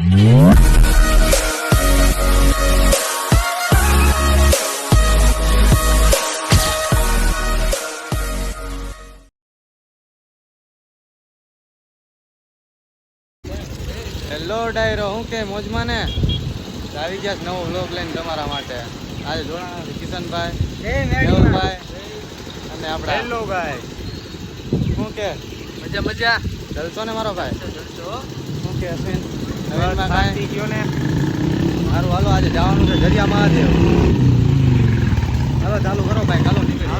Hello ડાયરો હું કે મોજમાં ને આવી ગયા છે નવો વ્લોગ લઈને તમારા માટે. આજે જોડાણા કિશનભાઈ મેહુલભાઈ અને આપણા હેલો ભાઈ. શું કે? મજા મજા. જલસો ને મારો ભાઈ? શું કે અશ્વિન શાંતિ ગયો ને. મારું હાલો આજે જવાનું છે જરિયા મહાદેવ હાલો ચાલુ કરો ભાઈ ચાલો નીકળી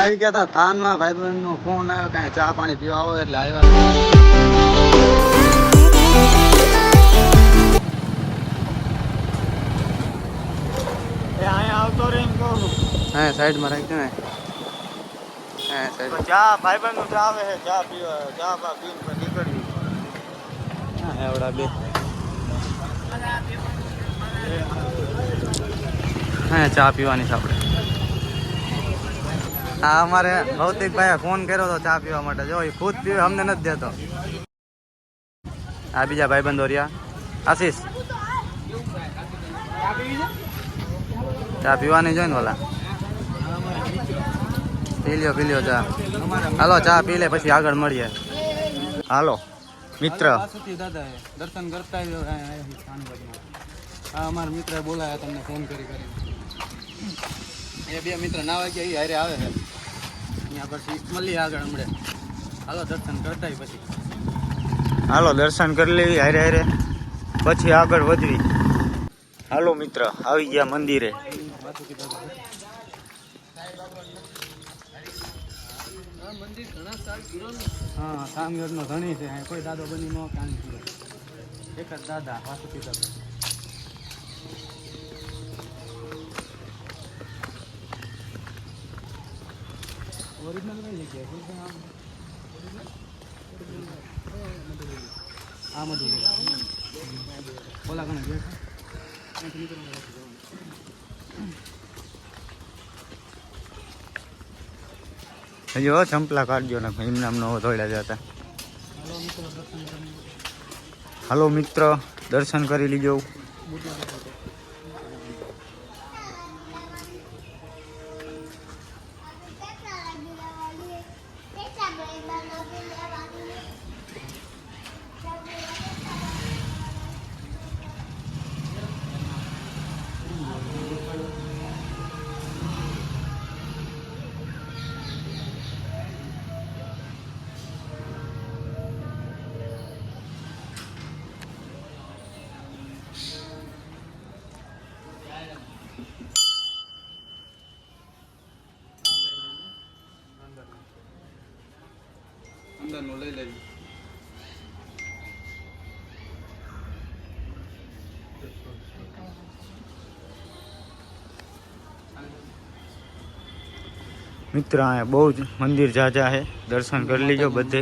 આવી ગયા હતા થાનમાં ભાઈબંધ નો ફોન આવ્યો કાંઈ ચા પાણી પીવા આવો એટલે આવ્યા. એ અહીંયા આવતો રહે એમ કહું હા સાઈડમાં રાખજો ને. હા સાઈડ. ચા ભાઈબંધનું ચા આવે છે ચા પીવા ચા બા પીને હા એવડા બે. હા ચા પીવાની છે આપણે. હા અમારે ભૌતિકભાઈએ ફોન કર્યો હતો ચા પીવા માટે. જો એ ખુદ પીવે, અમને નથી દેતો. આ બીજા ભાઈબંધો રહ્યા. આશીષ. ચા પીવાની જોઈને ઓલા. પી લ્યો પી લ્યો ચા. હાલો, ચા પી લે, પછી આગળ મળીએ. હાલો, મિત્ર. દર્શન કરતા અમારા મિત્ર બોલાયા, તમને ફોન કરી કરી એ બે મિત્ર ના વાગ્યા એ હારે આવે છે અહીંયા પછી મળીએ આગળ હમણે. હાલો દર્શન કરતા પછી. હાલો દર્શન કરી લેવી હારે હારે. પછી આગળ વધવી. હાલો મિત્ર આવી ગયા મંદિરે. હા કામગીરનો ધણી છે. કોઈ દાદો બની નો કામ કરે એક જ દાદા વાસુકી દાદા. ઓરિજિનલ કઈ જગ્યાએ આ ઓલા હો ચંપલા કાઢજો ને એમ નામ નો ધોળ્યા જતા હાલો મિત્ર દર્શન કરી લીજો. અંદરનું લઈ લેવી મિત્ર અહીંયા બહુ જ મંદિર જાજા છે. દર્શન કરી લીજો બધે.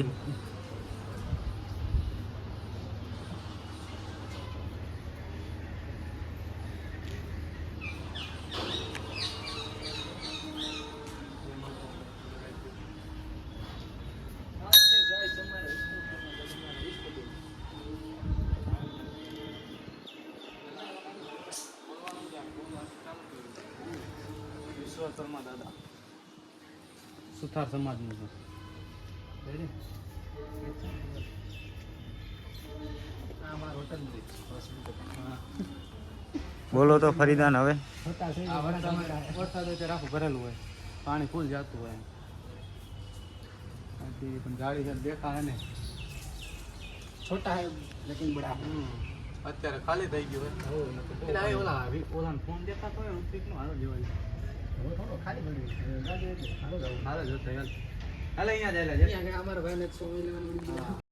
વિશ્વકર્મા દાદા સુથાર સમાજનું. બોલો તો ફરીદાન હવે. વરસાદ વરસાદ હોય ત્યારે ભરેલું હોય. પાણી ફૂલ જતું હોય. પણ ગાડી છે દેખાય ને. છોટા હે લેકિન બડા. અત્યારે ખાલી થઈ ગયું હોય. ઓલા ઓલાનો ફોન દેખાતો હોય ઋત્વિકનો હારો જેવાય હાલો અહીંયા જાય અમારા ભાઈને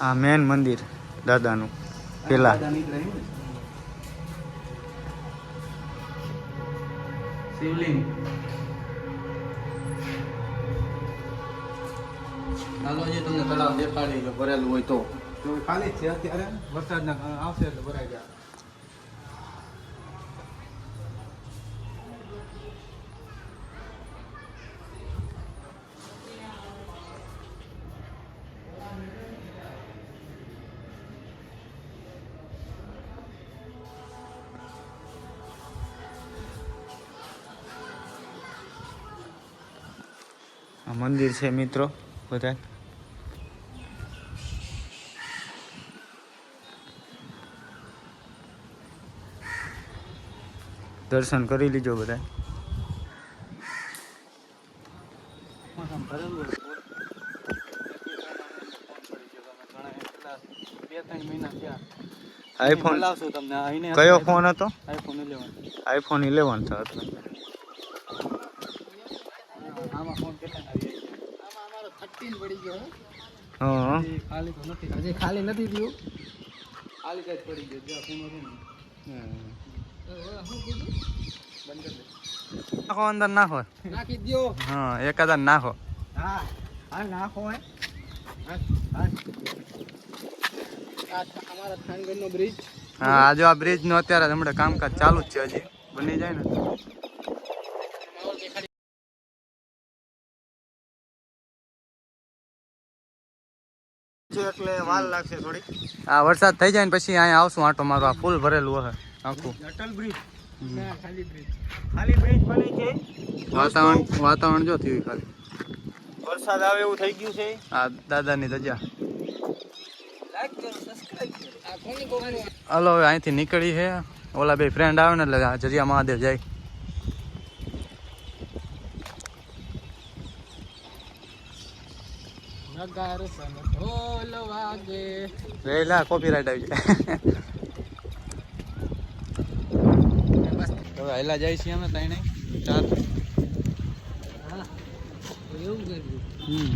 આ મેન મંદિર દાદાનું પેલા. શિવલિંગ. ચાલો હજી તમને તળાવ દેખાડી ભરેલું હોય તો. ખાલી જ છે અત્યારે. વરસાદના આવશે એટલે ભરાઈ જાય. મંદિર છે મિત્રો બધા. દર્શન કરી લીજો બધા આઈફોન કયો ફોન હતો? આઈફોન ઇલેવન આઈફોન ઇલેવન હતો એટલે આમાં ફોન કેટલા આવી આમાં અમારો થર્ટીન પડી ગયો હા હજી ખાલી તો નથી. હજી ખાલી નથી થયું. ખાલી જ પડી ગયો. દે નાખો અંદર નાખો. નાખી દ્યો. હા એકાદા નાખો. હા હા નાખો હે. હા આજે આ બ્રિજનું અત્યારે હમણાં કામકાજ ચાલુ જ છે હજી. બની જાય ને. એટલે વાર લાગશે થોડી આ વરસાદ થઈ જાય ને પછી અહીંયા આવશું આટો મારો આ ફૂલ ભરેલું હશે આખું. અટલ બ્રિજ. ખાલી બ્રિજ. ખાલી બ્રિજ બની છે. વાતાવરણ વાતાવરણ જો થયું ખાલી. વરસાદ આવે એવું થઈ ગયું છે. આ દાદાની ધજા. હલો હવે અહીંથી નીકળી છે ઓલા બે ફ્રેન્ડ આવે ને એટલે આ જરિયા મહાદેવ જાય. નગાર સન ઢોલ વાગે. વેલા કોપીરાઈટ આવી જાય. હવે હેલા જાય છીએ અમે ત્રણે ચાર. હમ.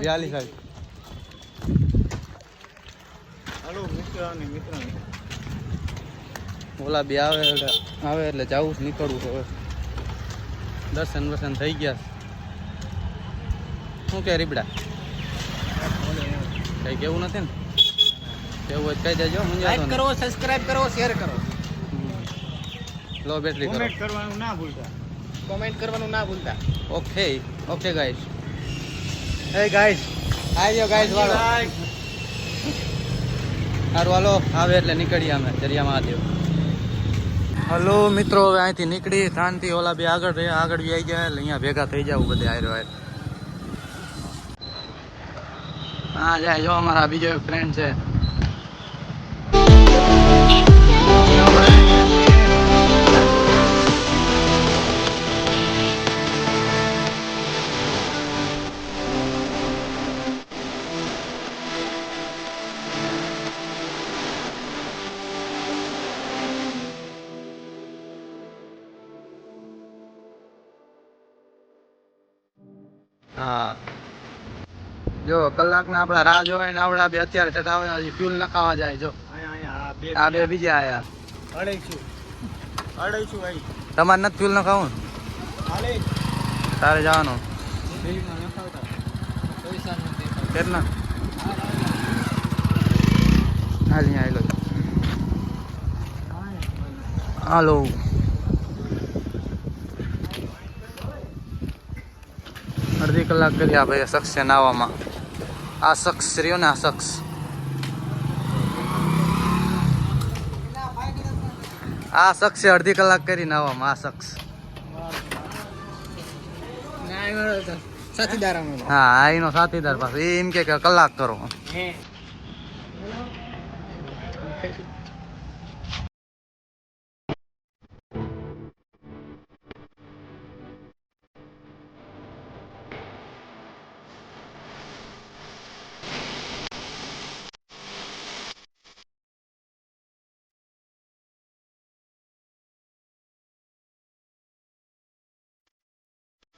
બ્યાલીસ સાહેબ હાલો મિત્ર અને મિત્ર ઓલા બે આવે એટલે આવે એટલે જવું નીકળવું છે હવે. દર્શન વર્શન થઈ ગયા. શું કે રીબડા? કઈ કેવું નથી ને? કેવું હોય કહી દેજો લાઈક કરો સબસ્ક્રાઇબ કરો શેર કરો. લો બેટરી કરો. કોમેન્ટ કરવાનું ના ભૂલતા. કોમેન્ટ કરવાનું ના ભૂલતા. Okay okay guys hey guys આજો ગાઈસ વાળો સારું હાલો. આવે એટલે નીકળીએ અમે દરિયા મહાદેવ. હલો મિત્રો હવે અહીંથી નીકળી. શાંતિ ઓલા બે આગળ રહ્યા આગળ બી આવી ગયા એટલે અહીંયા ભેગા થઈ જાવ બધે આયરો આયર હા જાય જો અમારા બીજો એક ફ્રેન્ડ છે. કલાકના આપણા રાહ જોવે ને આપણા બે અત્યારે હોય હજી ફ્યુલ નખાવા જાય જો. આ બે બીજા આયા. તમારે નથી ફ્યુલ નખાવું તારે જવાનું. કેટલા? હાલી આવેલો હાલો. અડધી કલાક કરી આ ભાઈ છે નાવામાં આ શખ્સ રહ્યો ને આ શખ્સ. આ અડધી કલાક કરી નાવામાં આ શખ્સ. હા, આઈનો સાથીદાર પાસે એમ કે કલાક કરો.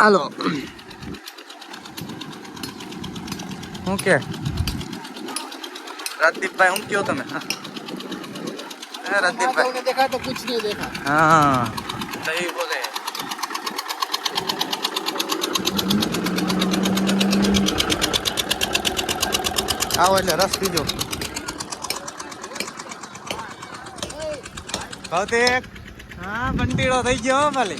હાલો. હું કે? રાજદીપભાઈ હું કયો તમે? રાજદીપભાઈ. દેખા તો કુછ નહીં દેખાય. હા. સહી બોલે આવો એટલે રસ પીજો. ભૌતિક હા કંટીળો થઈ ગયો ભલે.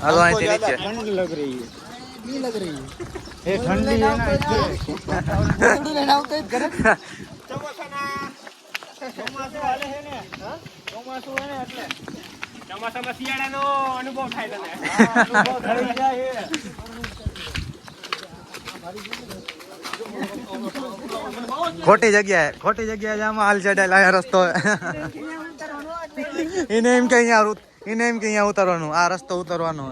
હાલો અહીંથી નીચે ठंड लग रही है नहीं लग रही है એ ઠંડી છે ને એટલે. थोड़ी लेना होता है गरम ચોમાસામાં શિયાળાનો અનુભવ થાય તને ખોટી જગ્યાએ ખોટી જગ્યાએ જામાં હાલ ચડાયેલા આ રસ્તો એને એમ કે અહીંયા એને એમ કે અહીંયા ઉતરવાનું આ રસ્તો ઉતારવાનો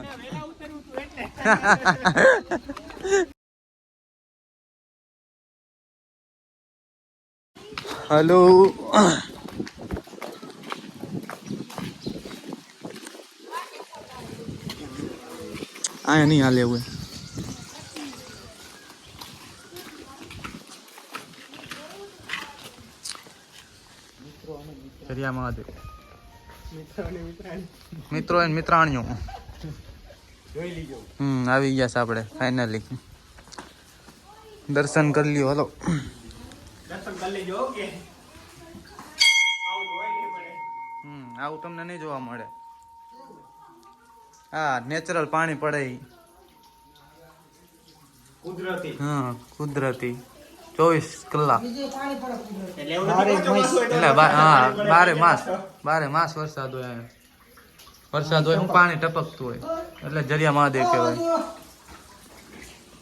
હલો આ નહીં હાલે એવું દરિયા મહાદેવ. મિત્રો અને મિત્રાણીઓ. હમ આવી ગયા છે આપણે ફાઇનલી દર્શન કરી લ્યો હલો. દર્શન કરી લેજો ઓકે. આવું તો હોય નહીં પડે. હમ આવું તમને નહીં જોવા મળે. હા નેચરલ પાણી પડે કુદરતી. હા કુદરતી. ચોવીસ કલાક એટલે હા બારે માસ બારે માસ વરસાદ હોય વરસાદ હોય હું પાણી ટપકતું હોય એટલે જરિયા મહાદેવ કહેવાય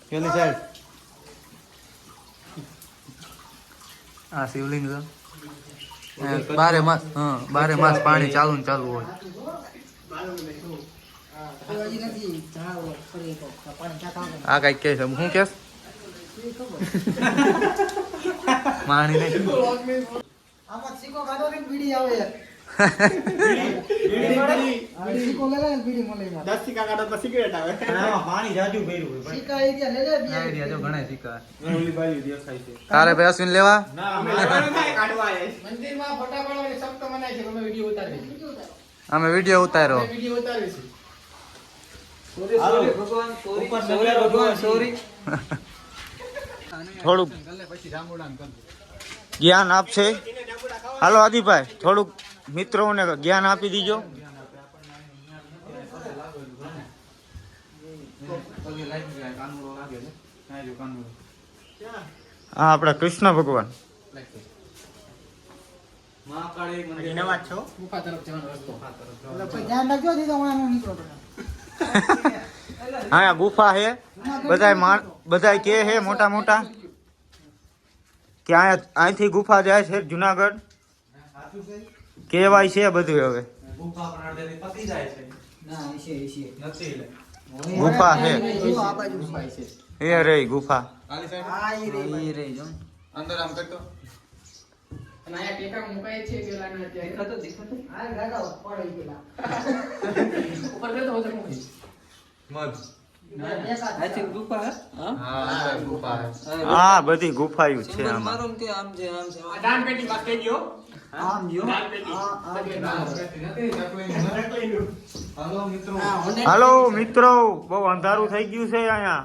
પેલી સાઈડ હા શિવલિંગ છે બારે માસ હા બારે માસ પાણી ચાલુ ને ચાલુ હોય આ કંઈક કે છે હું કેસ માણી નહીં આમાં સિક્કો કાઢો ને બીડી આવે તારે ભાઈ અશ્વિન લેવા? અમે વીડિયો ઉતારી અમે વીડિયો ઉતાર્યો. વીડિયો ઉતારી છે થોડુંક જ્ઞાન આપશે. હાલો આદિભાઈ થોડુંક મિત્રોને જ્ઞાન આપી દીજો. હા આપણા કૃષ્ણ ભગવાન. ગુફા હું હા ગુફા છે બધાય માણ બધાય કે હે મોટા મોટા? કે અહીંયા અહીંથી ગુફા જાય છે જુનાગઢ? કેવાય છે બધું હવે. ગુફા હે. છે. એ રહી ગુફા. અંદર આમ કરતો. મધ. હે બધી ગુફાયું છે આમાં દાન પેટી. હાલો મિત્રો બહુ અંધારું થઈ ગયું છે અહીંયા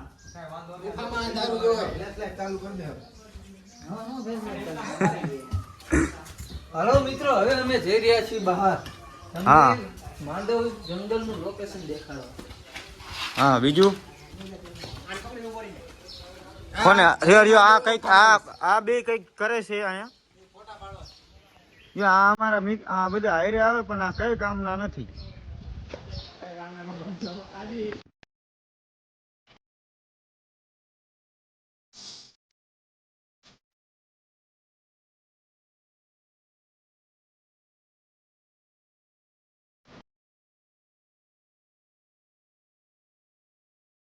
હાલો મિત્રો હવે અમે જઈ રહ્યા છીએ બહાર હા. માંડવ જંગલનું લોકેશન દેખાડો હા, બીજું? કોને? રિયો રિયો આ કંઈક, આ આ બે કંઈક કરે છે અહીંયા. આ અમારા મિત, આ બધા હારે આવે, પણ આ કઈ કામના નથી.